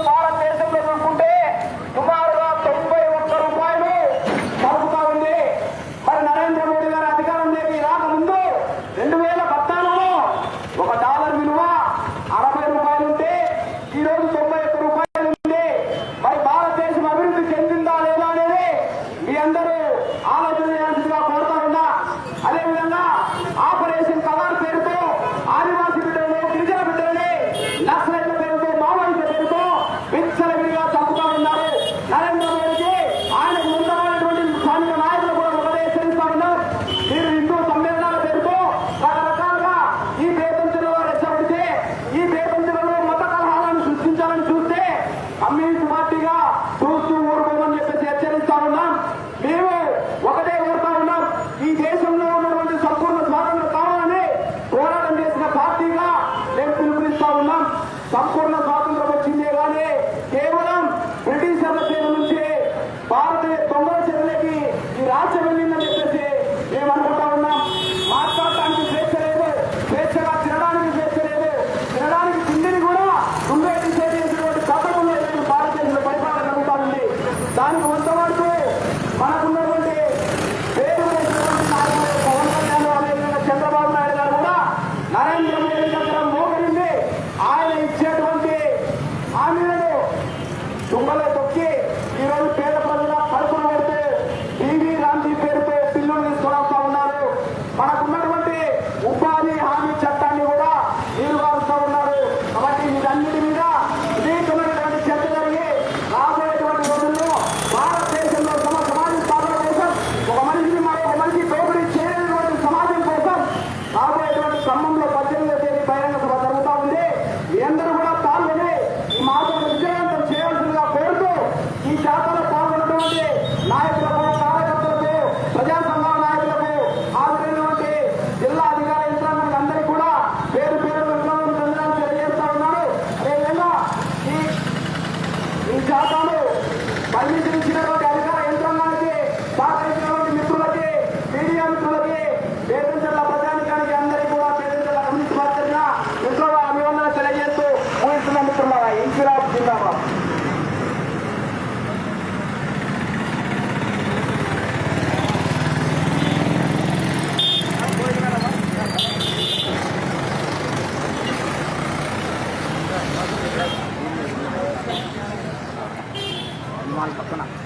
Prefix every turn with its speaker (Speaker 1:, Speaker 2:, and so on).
Speaker 1: हमारा కమ్యూనిస్ట్ పార్టీగా చూస్తూ ఊరుకోమని చెప్పేసి హెచ్చరిస్తా ఉన్నాం. మేము ఒకటే కోరుతా ఉన్నాం. ఈ దేశంలో ఉన్నటువంటి సంపూర్ణ స్వాతంత్రం కావాలని పోరాటం చేసిన పార్టీగా మేము పిలుపునిస్తా ఉన్నాం. సంపూర్ణ তোমরা ఈ ఖాతాలో มี
Speaker 2: ลัก